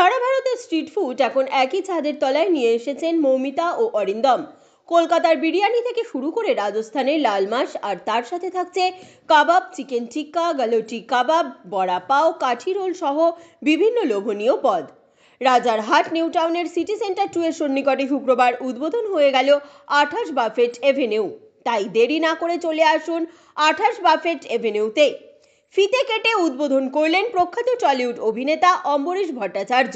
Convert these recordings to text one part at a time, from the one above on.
সারা ভারতের street food এখন একই ছাদের তলায় নিয়ে এসেছেন মৌমিতা ও অরিন্দম। কলকাতার বিরিয়ানি থেকে শুরু করে রাজস্থানের লাল মাস আর তার সাথে থাকছে কাবাব, চিকেন টিক্কা, গালোটি কাবাব, বড়া পাও, কাঠি রোল সহ বিভিন্ন লোভনীয় পদ। রাজারহাট নিউ টাউনের সিটি সেন্টার টু এর সন্নিকটে শুক্রবার উদ্বোধন হয়ে গেল আঠাশ বাফেট এভিনিউ। তাই দেরি না করে চলে আসুন আঠাশ বাফেট এভিনিউতে। ফিতে কেটে উদ্বোধন করলেন প্রখ্যাত টলিউড অভিনেতা অম্বরীশ ভট্টাচার্য।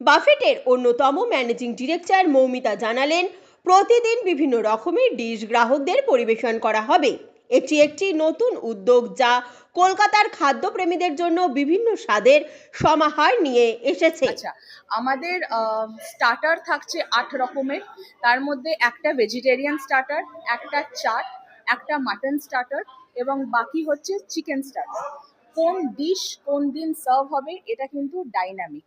বাফেটের অন্যতম ম্যানেজিং ডিরেক্টর মৌমিতা জানালেন, প্রতিদিন বিভিন্ন রকমের ডিশ গ্রাহকদের পরিবেশন করা হবে। এটি একটি নতুন উদ্যোগ যা কলকাতার খাদ্যপ্রেমীদের জন্য বিভিন্ন স্বাদের সমাহার নিয়ে এসেছে। আচ্ছা আমাদের স্টার্টার থাকছে আট রকমের। তার মধ্যে একটা ভেজিটেরিয়ান স্টার্টার একটা চাট, একটা মাটন স্টার্টার এবং বাকি হচ্ছে চিকেন স্টার্টার কোন ডিশ কোন দিন সার্ভ হবে এটা কিন্তু ডাইনামিক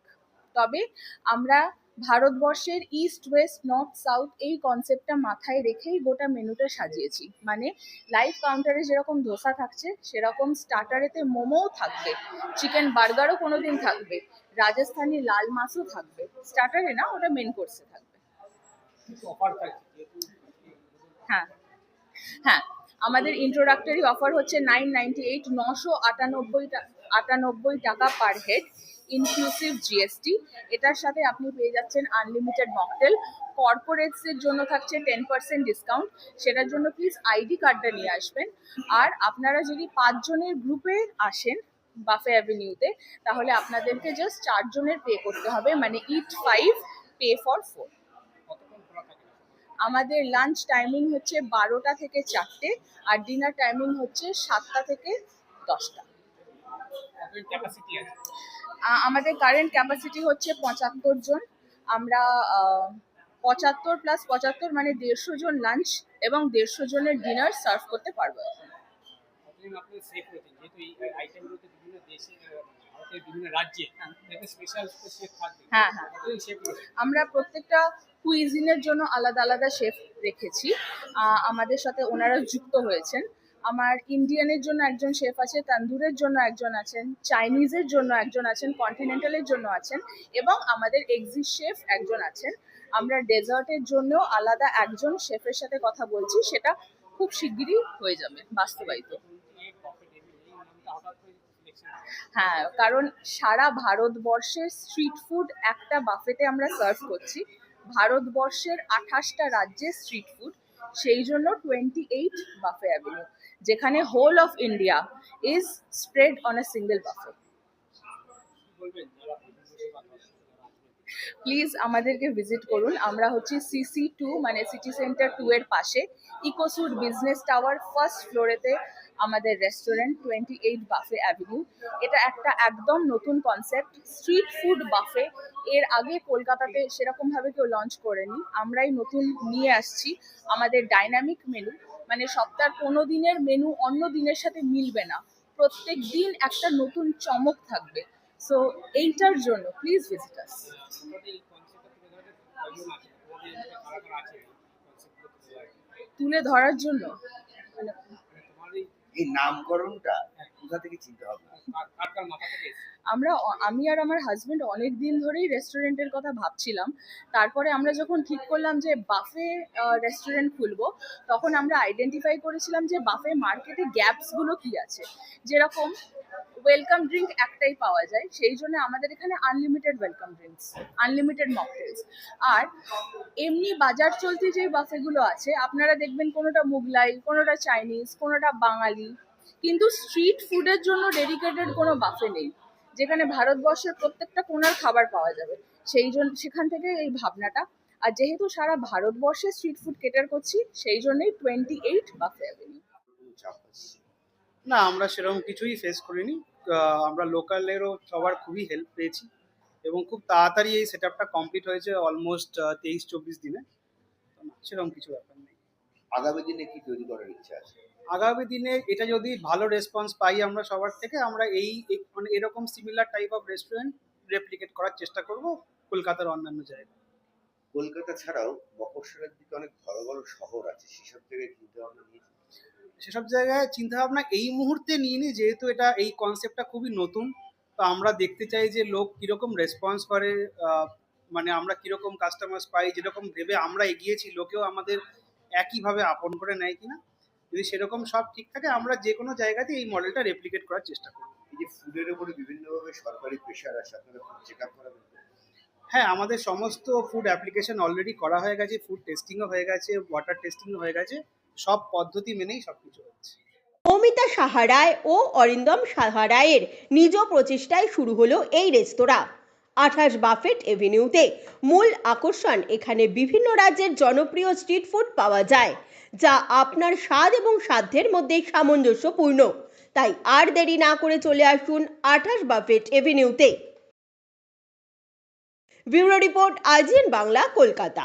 তবে আমরা ভারতবর্ষের ইস্ট ওয়েস্ট নর্থ সাউথ এই কনসেপ্টটা মাথায় রেখেই গোটা মেনুটা সাজিয়েছি। মানে লাইভ কাউন্টারে যেরকম ধোসা থাকছে সেরকম স্টার্টারেতে মোমোও থাকবে। চিকেন বার্গারও কোনো দিন থাকবে। রাজস্থানি লাল মাছও থাকবে। স্টার্টারে না ওটা মেন কোর্সে থাকবে। হ্যাঁ। হ্যাঁ। আমাদের ইন্ট্রোডাক্টরি অফার হচ্ছে নাইন নাইনটি এইট নশো আটানব্বই আটানব্বই টাকা পার হেড ইনক্লুসিভ জিএসটি এটার সাথে আপনি পেয়ে যাচ্ছেন আনলিমিটেড মকটেল কর্পোরেটসের জন্য থাকছে টেন পার্সেন্ট ডিসকাউন্ট সেটার জন্য প্লিজ আইডি কার্ডটা নিয়ে আসবেন। আর আপনারা যদি পাঁচজনের গ্রুপে আসেন বাফে অ্যাভিনিউতে তাহলে আপনাদেরকে জাস্ট চারজনের পে করতে হবে। মানে eat five pay for four আমাদের লাঞ্চ টাইমিং হচ্ছে বারোটা থেকে চারটে আর ডিনার টাইমিং হচ্ছে সাতটা থেকে দশটা। আমাদের কারেন্ট ক্যাপাসিটি হচ্ছে পঁচাত্তর জন। আমরা পঁচাত্তর প্লাস পঁচাত্তর মানে দেড়শো জন লাঞ্চ এবং দেড়শো জনের ডিনার সার্ভ করতে পারব। হ্যাঁ। হ্যাঁ আমরা প্রত্যেকটা কুইজিনের জন্য আলাদা আলাদা শেফ রেখেছি। আমাদের সাথে ওনারা যুক্ত হয়েছেন। আমার ইন্ডিয়ানের জন্য একজন শেফ আছে, তান্দুরের জন্য একজন আছেন চাইনিজের জন্য একজন আছেন কন্টিনেন্টালের জন্য আছেন এবং আমাদের এক্সিট শেফ একজন আছেন। আমরা ডেজার্টের জন্য আলাদা একজন শেফের সাথে কথা বলছি, সেটা খুব শিগগিরই হয়ে যাবে, বাস্তবায়িত। হ্যাঁ কারণ সারা ভারতবর্ষের স্ট্রিট ফুড একটা বাফেতে আমরা সার্ভ করছি। ভারতবর্ষের আঠাশটা রাজ্যের স্ট্রিট ফুড সেই জন্য টোয়েন্টি এইট বাফে অ্যাভিনিউ যেখানে whole of India is spread on a single buffet please আমাদেরকে ভিজিট করুন। আমরা হচ্ছি সিসি টু মানে সিটি সেন্টার টু এর পাশে। ইকোসুড বিজনেস টাওয়ার ফার্স্ট ফ্লোরেতে আমাদের restaurant twenty eight buffet avenue এটা একটা একদম নতুন কনসেপ্ট স্ট্রিট ফুড বাফে এর আগে কলকাতাতে সেরকমভাবে কেউ লঞ্চ করেনি। আমরাই নতুন নিয়ে আসছি। আমাদের ডাইনামিক মেনু মানে সপ্তাহের কোনো দিনের মেনু অন্য দিনের সাথে মিলবে না। প্রত্যেক দিন একটা নতুন চমক থাকবে। সো এইটার জন্য প্লিজ ভিজিট আস তুলে ধরার? জন্য এই নামকরণটা কোথা থেকে চিন্তা ভাবনা? আমরা আমি আর আমার হাজবেন্ড অনেক দিন ধরেই রেস্টুরেন্টের কথা ভাবছিলাম তারপরে আমরা যখন ঠিক করলাম যে বাফে রেস্টুরেন্ট খুলবো তখন আমরা আইডেন্টিফাই করেছিলাম যে বাফে মার্কেটে গ্যাপসগুলো কি আছে যেরকম ওয়েলকাম ড্রিঙ্ক একটাই পাওয়া যায়, সেই জন্য আমাদের এখানে unlimited welcome drinks unlimited mocktails আর এমনি বাজার চলতি যে বাফেগুলো আছে, আপনারা দেখবেন কোনোটা মুগলাই কোনোটা চাইনিজ কোনোটা বাঙালি, কিন্তু স্ট্রিট ফুডের জন্য ডেডিকেটেড কোনো বাফে নেই। যেখানে ভারতবর্ষের প্রত্যেকটা কোনার খাবার পাওয়া যাবে। সেই জন্য সেখান থেকে এই ভাবনাটা। আর যেহেতু সারা ভারতবর্ষে স্ট্রিট ফুড কেটার করছি, সেই জন্যই টোয়েন্টি এইট বাফে অ্যাভিনিউ না আমরা সেরকম কিছুই ফেস করিনি। আমরা লোকালেরও সবার খুবই হেল্প পেয়েছি এবং খুব তাড়াতাড়ি এই সেট আপটা কমপ্লিট হয়েছে অলমোস্ট তেইশ চব্বিশ দিনে। সেরকম কিছু ব্যাপার নেই। আগামী দিনে কি তৈরি করার ইচ্ছা আছে? আগামী দিনে এটা যদি ভালো রেসপন্স পাই আমরা সবার থেকে আমরা এই মানে এরকম similar type of restaurant replicate করার চেষ্টা করব কলকাতার অন্যান্য জায়গায়। কলকাতা ছাড়াও মফস্বলের দিকে অনেক বড় বড় শহর আছে সেসব থেকে চিন্তা ভাবনা নিয়েছি সেসব জায়গায় চিন্তা ভাবনা এই মুহূর্তে নিয়ে নি যেহেতু এটা এই কনসেপ্টটা খুবই নতুন। তো আমরা দেখতে চাই যে লোক কীরকম রেসপন্স করে মানে আমরা কীরকম কাস্টমার্স পাই যেরকম ভেবে আমরা এগিয়েছি লোকেও আমাদের একইভাবে আপন করে নেয় কিনা। যদি সেরকম সব ঠিক থাকে আমরা যে কোনো জায়গাতে এই মডেলটা রেপ্লিকেট করার চেষ্টা করব। এই যে ফুডের উপরে বিভিন্নভাবে সরকারি প্রেশার আসে আপনারা চেক আপ করাবেন হ্যাঁ আমাদের সমস্ত ফুড অ্যাপ্লিকেশন অলরেডি করা হয়ে গেছে ফুড টেস্টিংও হয়ে গেছে ওয়াটার টেস্টিংও হয়ে গেছে। সব পদ্ধতি মেনেই সব কিছু হচ্ছে মৌমিতা সাহারায় ও অরিন্দম সাহারায়ের নিজ প্রচেষ্টায় শুরু হলো এই রেস্তোরাঁ। আঠাশ বাফেট এভিনিউতে মূল আকর্ষণ এখানে বিভিন্ন রাজ্যের জনপ্রিয় স্ট্রিট ফুড পাওয়া যায়, যা আপনার স্বাদ এবং সাধ্যের মধ্যে সামঞ্জস্যপূর্ণ। তাই আর দেরি না করে চলে আসুন আঠাশ বাফেট এভিনিউতে। ব্যুরো রিপোর্ট আজিএন বাংলা, কলকাতা।